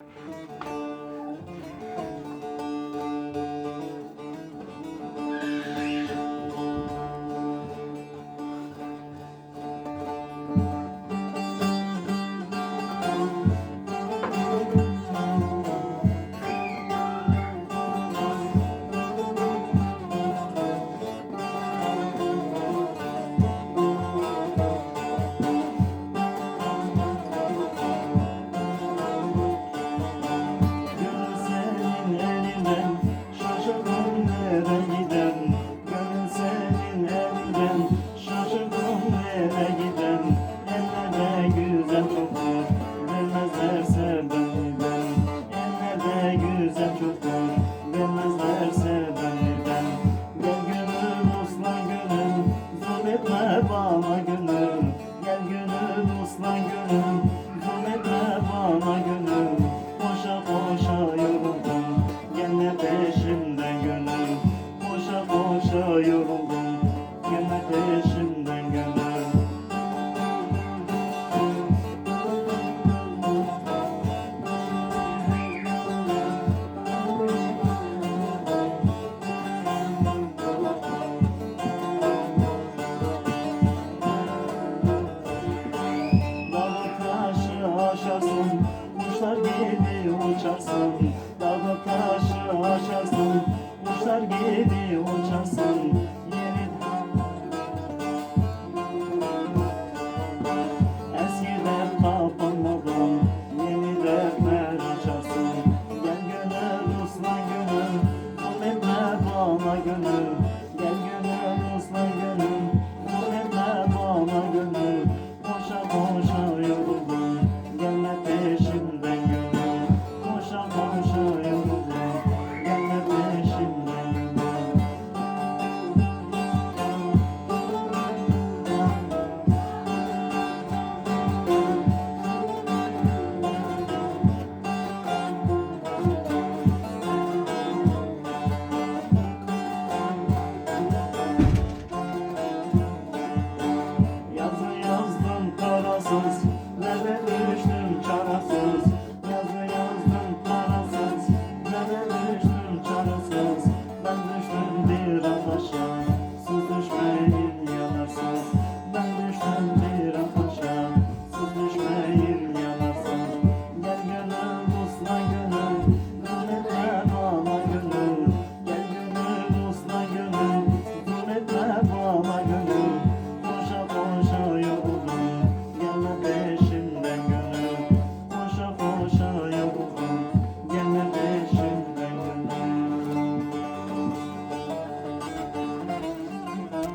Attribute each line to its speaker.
Speaker 1: Thank you. Ellerde güzel çoktur vermezlerse benden Gel gönül uslan gönül zulmetme bana gönül Gel gönül uslan gönül zulmetme bana gönül Koşa koşa yoruldum Gelme peşimden gönül Koşa uçarsın. Dağı taşı aşarsın. Kuşlar gibi uçarsın love and